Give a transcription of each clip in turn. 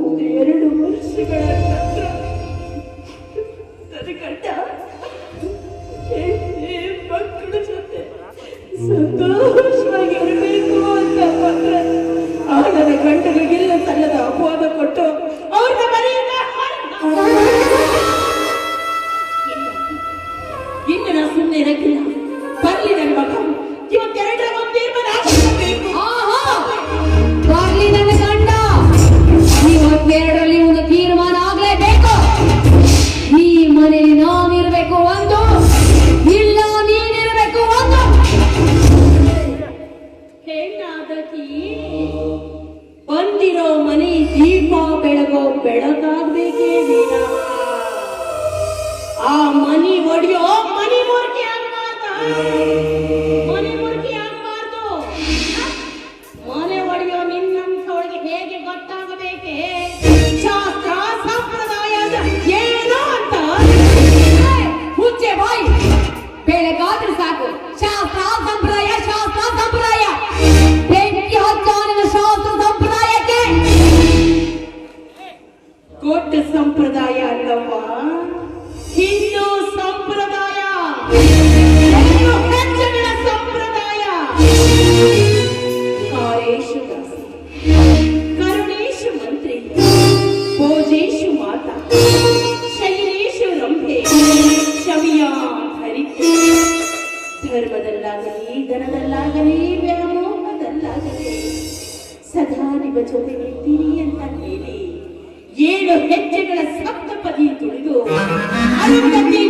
मेरे डूबर्स ಸದಾ ನಿಮ್ಮ ಜೊತೆ ಇರ್ತೀರಿ ಅಂತ ಹೇಳಿ ಏಳು ಹೆಜ್ಜೆಗಳ ಸಪ್ತಪದಿ ತುಳಿದು ಅರುಂಧತಿ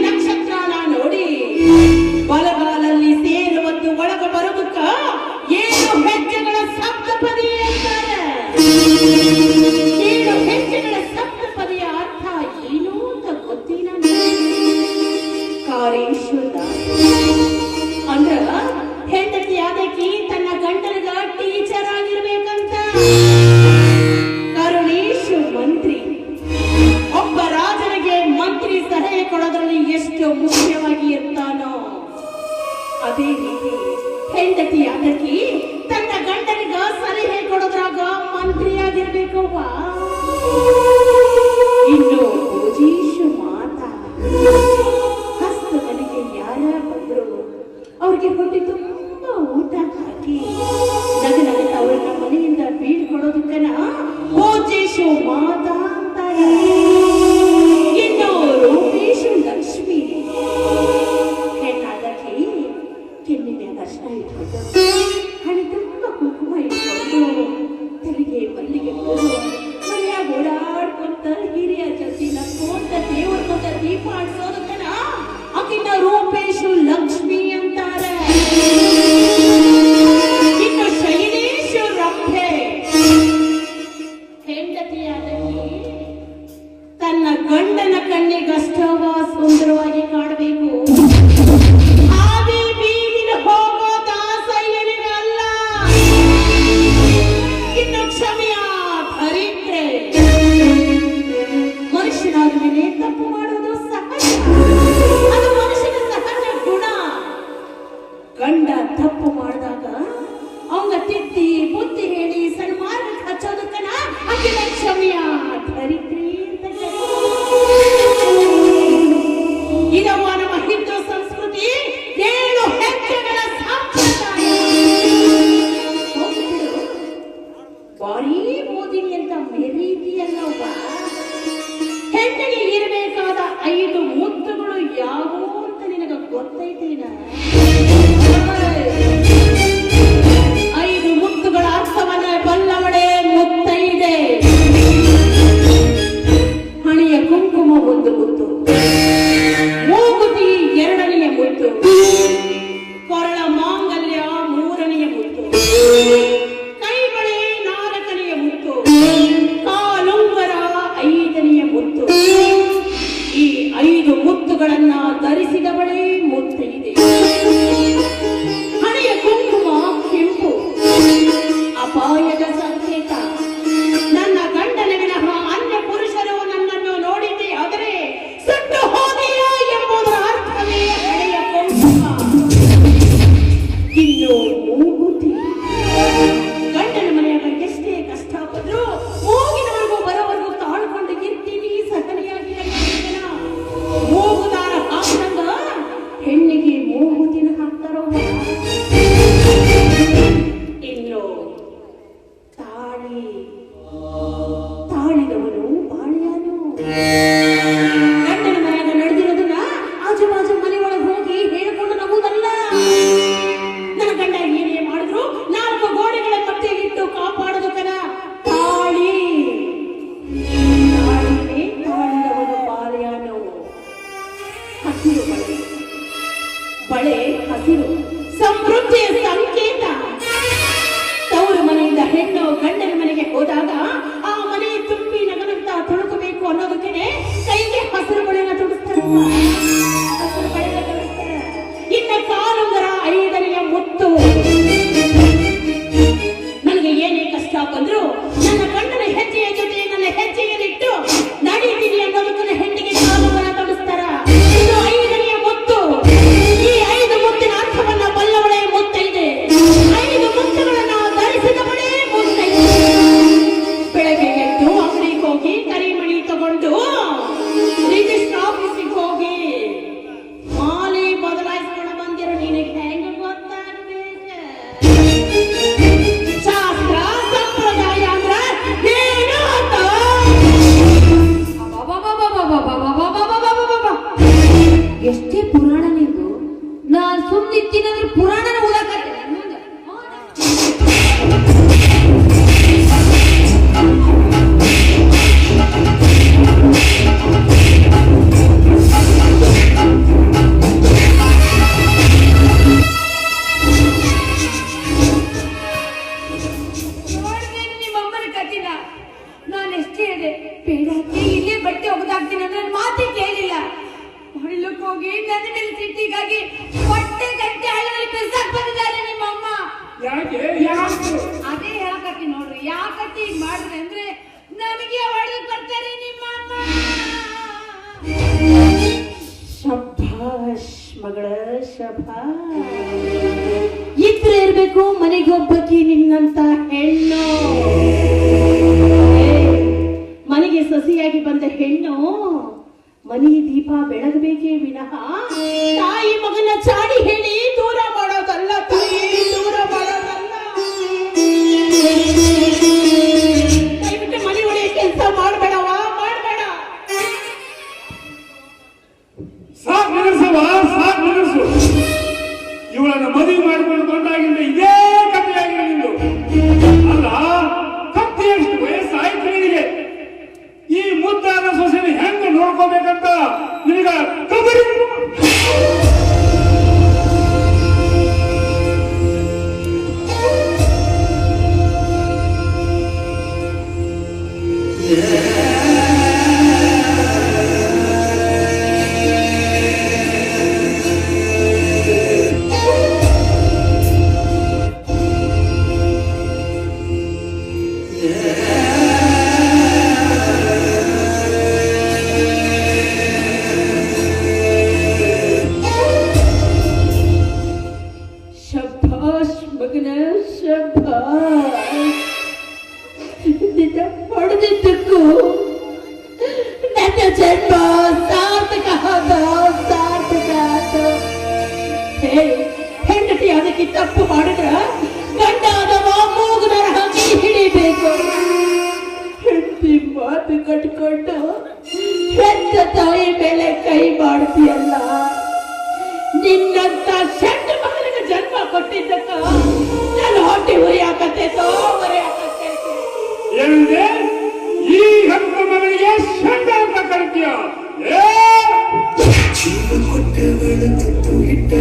விழுந்து போயிட்ட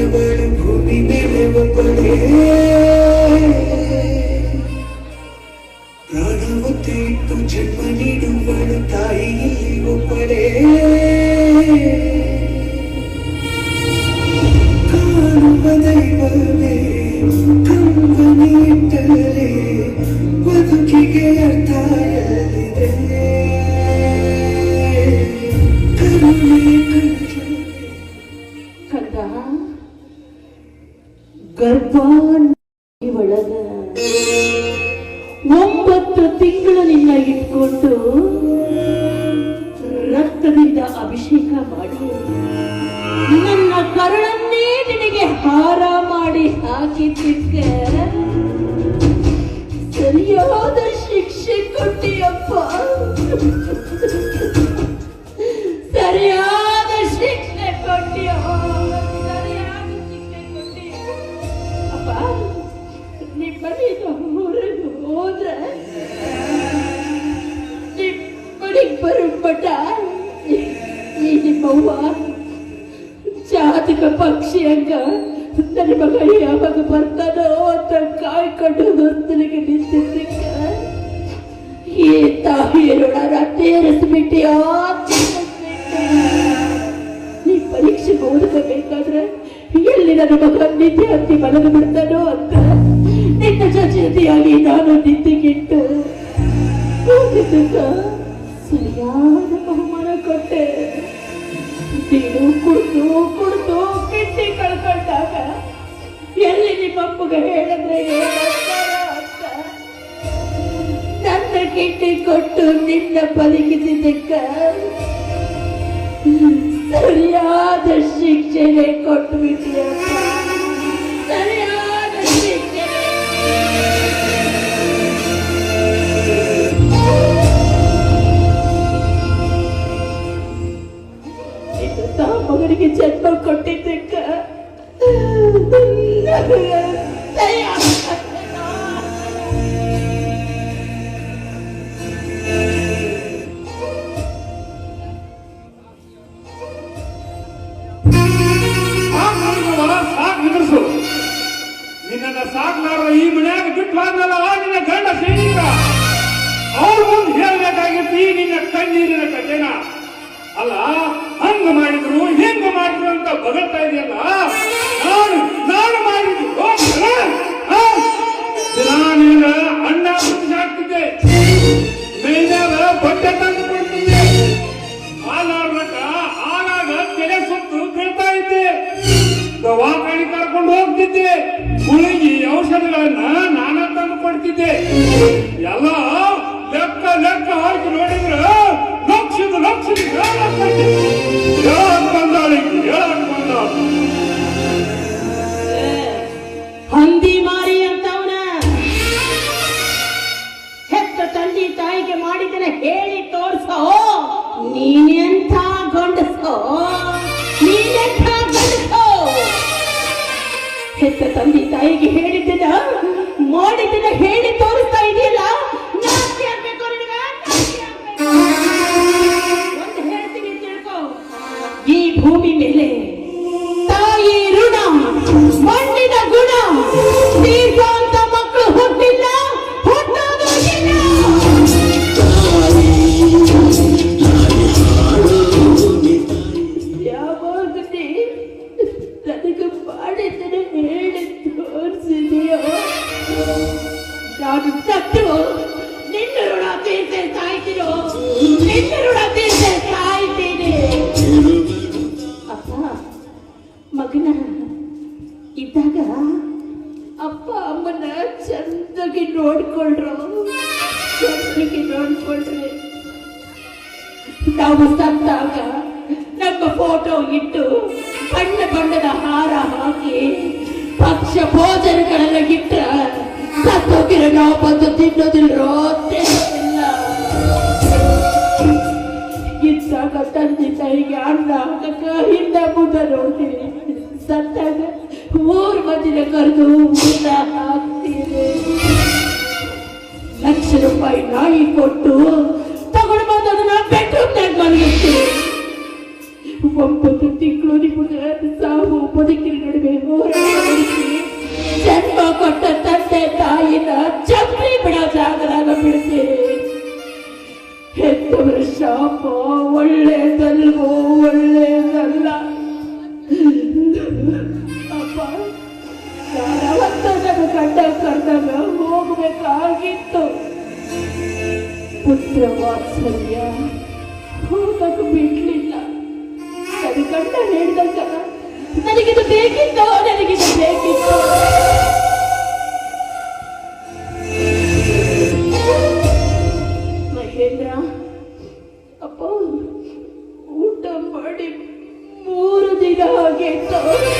I'll keep it good. ಸರಿಯಾದ ಬಹುಮಾನ ಕೊಟ್ಟೆ. ನೀನು ಕುಡಿದು ಕುಡಿದು ಕಿಟ್ಟಿ ಕಳ್ಕೊಂಡಾಗ ಎಲ್ಲಿ ನಿಮ್ಮಪ್ಪಗೆ ಹೇಳಿದ್ರೆ ಅಂತ ನನ್ನ ಕಿಟ್ಟಿ ಕೊಟ್ಟು ನಿನ್ನ ಬದುಕಿದ್ದಕ್ಕ ಸರಿಯಾದ ಶಿಕ್ಷೆನೆ ಕೊಟ್ಟು ಬಿಟ್ಟಿಯ ನಂಬರ್ ಕೊಟ್ಟಿದ್ದಕ್ಕ. ನಿನ್ನ ಸಾಕ್ಲಾರ ಈ ಮನ್ಯಾಗ ಬಿಟ್ಟು ಹೋದ್ನಲ್ಲ ನಿನ್ನ ಗಂಡ ಅವ್ರ ಮುಂದೆ ಹೇಳ್ಬೇಕಾಗಿತ್ತು, ಈ ನಿನ್ನ ಕಣ್ಣೀರಿನ ಕಥೆನ ಅಲ್ಲ ಹಂಗ ಮಾಡಿದ್ರು, ಹಿಂಗ ಮಾಡಿದ್ರು ಅಂತ ಬಗಳ್ತಾ ಇದೆಯಲ್ಲ? ನಾನು ನಾನು ಮಾಡಿದ್ರು ದಿನ ಅಣ್ಣ ಹಾಕ್ತಿದ್ದೆ. ಮೇಲಾಗ ಬಟ್ಟೆ ತಂದು ಕೊಡ್ತಿದ್ದೆ. ಹಾಲಾಡ್ಬೇಕ ಹಾಲಾಗ ತೆಲೆ ಸುತ್ತು ಬೀಳ್ತಾ ಇದ್ದೆ. ದವಾಖಾನೆ ಕರ್ಕೊಂಡು ಹೋಗ್ತಿದ್ದೆ. ಗುಳಿಗೆ ಔಷಧಿಗಳನ್ನ ನಾನ ತಂದು ಕೊಡ್ತಿದ್ದೆ. ಎಲ್ಲ ಲೆಕ್ಕ ಲೆಕ್ಕ ಹಾಕಿ ನೋಡಿದ್ರ ಲಕ್ಷದ ಲಕ್ಷದ ಹೇಳಕ್ ಬಂದಾಳಿಗೆ ಹೇಳಕ್ ಹಂದಿ ಈಗ ಅಣ್ಣ ಅಕ್ಕ ಹಿಂದ ಮುಂದ ನೋಡ್ತೀನಿ ಸತ್ತಾಗ ಮೂರು ಮಧ್ಯೆ ಕರೆದು ಮುಂದ ಹಾಕ್ತೀನಿ ಲಕ್ಷ ರೂಪಾಯಿ ನಾಯಿ ಕೊಟ್ಟು ತಗೊಂಡು ಬಂದು ಅದನ್ನ ಬೆಡ್ರೂಮ್ನಾಗ ಮಲಗಿಸ್ತೀನಿ ಒಂಬತ್ತು ತಿಂಗಳು ನಿಮಗೆ ಸಾವು, ಬದುಕಿನ ನಡುವೆ ಜನ್ಮ ಕೊಟ್ಟ ತಂದೆ ತಾಯಿನ ಚಪ್ಪಲಿ ಬಿಡೋದಾಗಲಾಗ ಬಿಡು ಅಪ್ಪ ಒಳ್ಳೇದಲ್ವೋ ಒಳ್ಳೆದಲ್ಲ ಅಪ್ಪ ನಾನವತ್ತ ನನ್ನ ಗಂಡ ಕರ್ದಾಗ ಹೋಗ್ಬೇಕಾಗಿತ್ತು. ಪುತ್ರ ವಾತ್ಸಲ್ಯ ಹೋಗಕ್ಕೆ ಬಿಡ್ಲಿಲ್ಲ. ನನ್ನ ಗಂಡ ಹೇಳಿದಾಗ, ನನಗಿದು ಬೇಕಿತ್ತು ನನಗಿದು ಬೇಕಿತ್ತು? Mahendra Oh,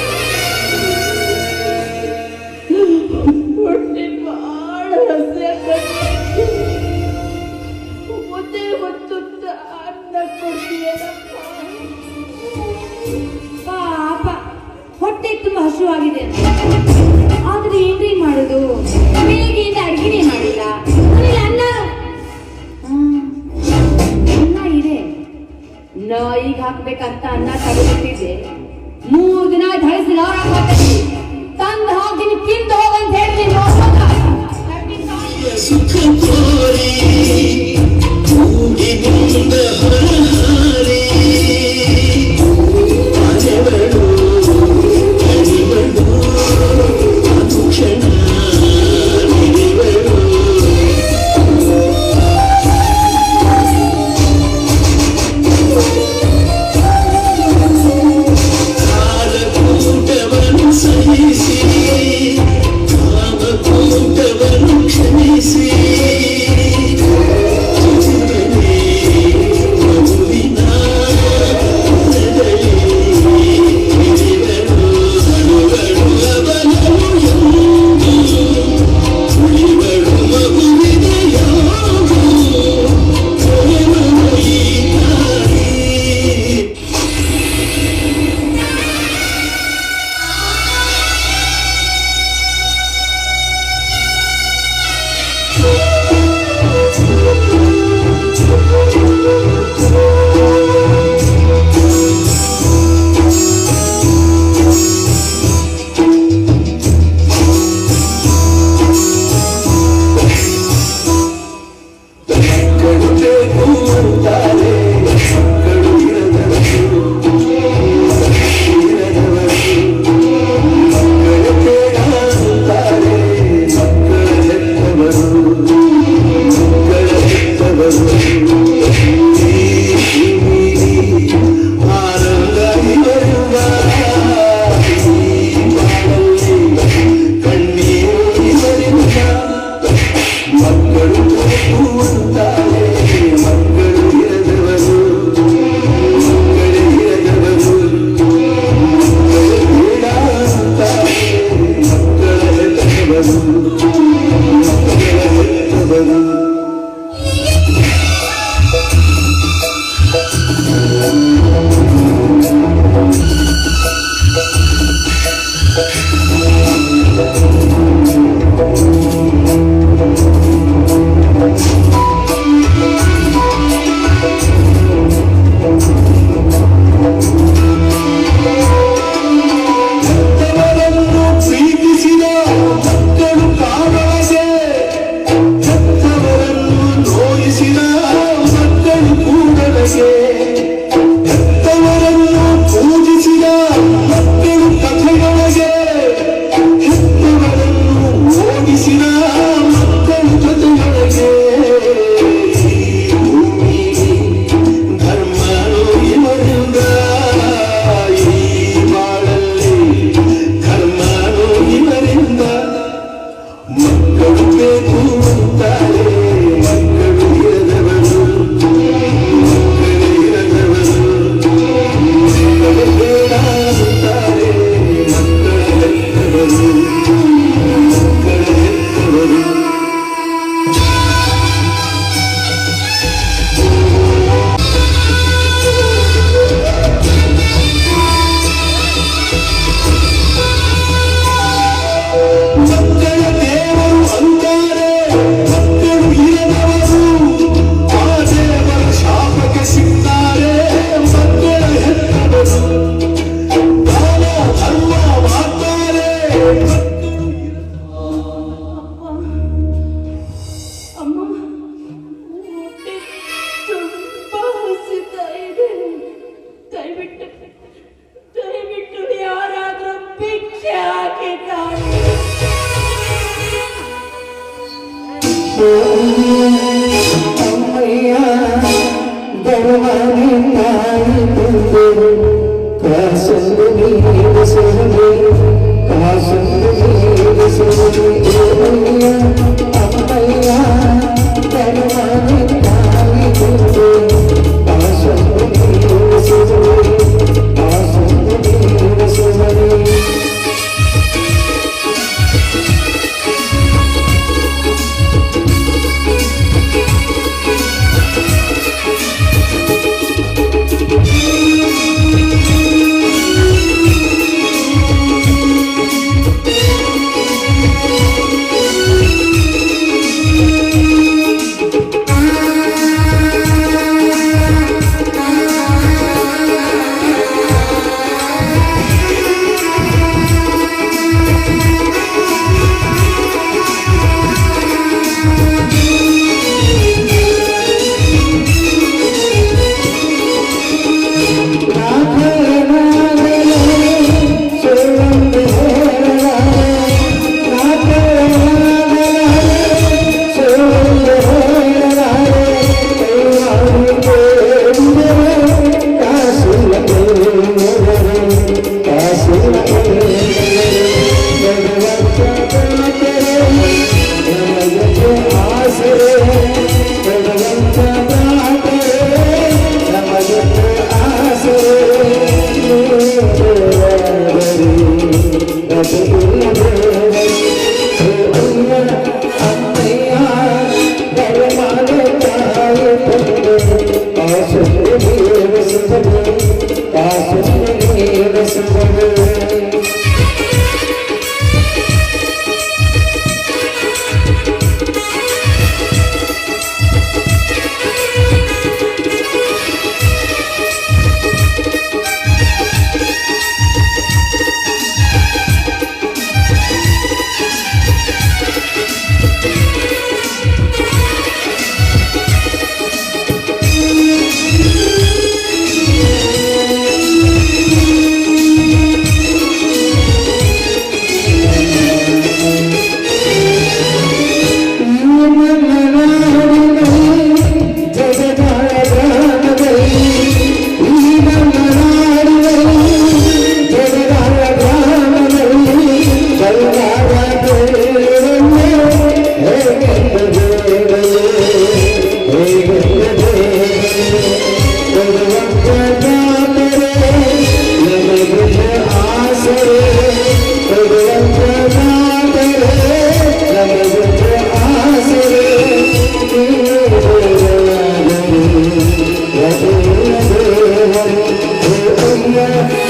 yeah.